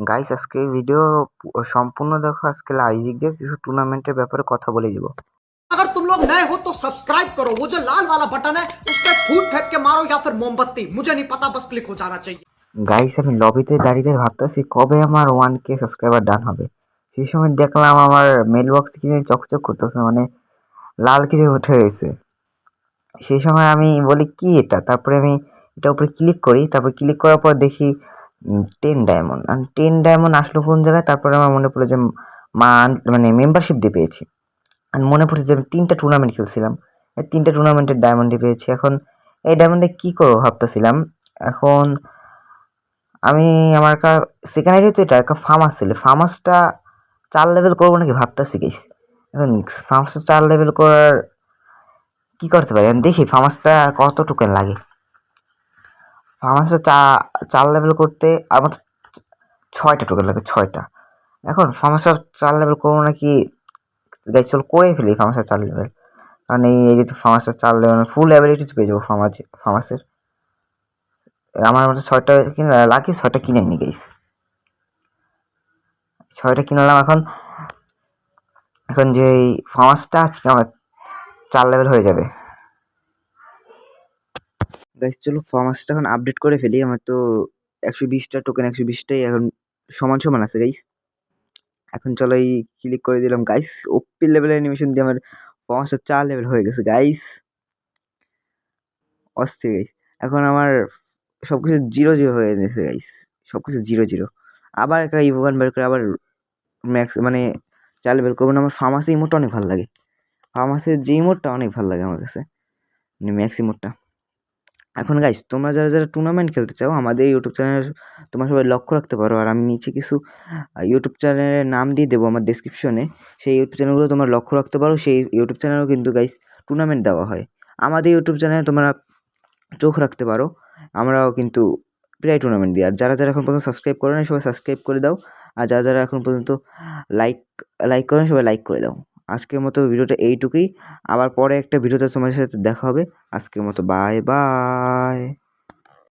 Guys আজকে video সম্পূর্ণ দেখো আজকে লাইজিক দিয়ে কিছু টুর্নামেন্টের ব্যাপারে কথা বলে দিব अगर तुम लोग नए हो तो सब्सक्राइब करो वो जो लाल वाला बटन है उस पर फूट फेंक के मारो या फिर मोमबत्ती मुझे नहीं पता बस क्लिक हो जाना चाहिए গাইস আমি লবিতে দাঁড়িয়ে দাঁড়িয়ে ভাবতেছি কবে আমার ওয়ান কে সাবস্ক্রাইবার ডান হবে সেই সময় দেখলাম আমার মেল বক্স কিনে চকচক করতেছে মানে লাল কিছু উঠে রয়েছে সেই সময় আমি বলি কি এটা তারপরে আমি এটার উপরে ক্লিক করি তারপর ক্লিক করার পর দেখি টেন ডায়মন্ড আর টেন ডায়মন্ড আসলো কোন জায়গায়? তারপরে আমার মনে পড়ল যে মা মানে মেম্বারশিপ দিয়ে পেয়েছি। আর মনে পড়ছে যে আমি তিনটা টুর্নামেন্ট খেলছিলাম। এই তিনটা টুর্নামেন্টের ডায়মন্ড দিয়ে পেয়েছি। এখন এই ডায়মন্ডে কী করব ভাবতেছিলাম। এখন আমি আমার কা সেকেন্ড তো এটা একটা ফার্মাস ছিল। ফার্মাসটা চার লেভেল করব নাকি ভাবতেছি গেছি এখন ফার্মাসটা চার লেভেল করার কী করতে পারি? দেখি ফার্মাসটা কত টোকেন লাগে। ফার্মাসটা চা চার লেভেল করতে আমার ছয়টা টোকেন লাগে, ছয়টা। এখন ফার্মাসটা চার লেভেল করব নাকি গাইজ চল করে ফেলি ফার্মাসটা চার লেভেল কারণ এই এরিয়াতে ফার্মাসটা চার লেভেল ফুল অ্যাবিলিটি পেয়ে যাব ফার্মাস ফার্মাসের আমার মতো ছয়টা কিনে লাকি ছয়টা কিনে নি গাইস ছয়টা কিনলাম এখন এখন যে এই ফার্মাসটা আজকে আমার চার লেভেল হয়ে যাবে। গাইস চলো ফার্মাসটা এখন আপডেট করে ফেলি। আমার তো একশো বিশটা টোকেন একশো বিশটাই এখন সমান সমান আছে গাইস এখন চলো এই ক্লিক করে দিলাম গাইস ওপি লেভেল অ্যানিমেশন দিয়ে আমার ফার্মাসটা চার লেভেল হয়ে গেছে গাইস অস্থির গাইস এখন আমার সব কিছু জিরো জিরো হয়ে গেছে গাইস সব কিছু জিরো জিরো আবার একটা ইভোগান বের করে আবার ম্যাক্স মানে চার লেভেল করব না। আমার ফার্মাসি ইমোটটা অনেক ভালো লাগে। ফার্মাসির যে ইমোটটা অনেক ভালো লাগে আমার কাছে। মানে ম্যাক্স ইমোটটা এখন গাইস তোমরা যারা যারা টুর্নামেন্ট খেলতে চাও, আমাদের ইউটিউব চ্যানেল তোমরা সবাই লক্ষ্য রাখতে পারো। আর আমি নিচে কিছু ইউটিউব চ্যানেলের নাম দিয়ে দেবো আমার ডিসক্রিপশনে সেই ইউটিউব চ্যানেলগুলো তোমরা লক্ষ্য রাখতে পারো। সেই ইউটিউব চ্যানেলেও কিন্তু গাইস টুর্নামেন্ট দেওয়া হয়। আমাদের ইউটিউব চ্যানেলে তোমরা চোখ রাখতে পারো। আমরাও কিন্তু প্রায় টুর্নামেন্ট দিই। আর যারা যারা এখন পর্যন্ত সাবস্ক্রাইব করে না সবাই সাবস্ক্রাইব করে দাও। আর যারা যারা এখন পর্যন্ত লাইক লাইক করেন সবাই লাইক করে দাও। আজকের মতো ভিডিওটা এইটুকুই। আবার পরে একটা ভিডিওতে তোমাদের সাথে দেখা হবে। আজকের মতো বাই বাই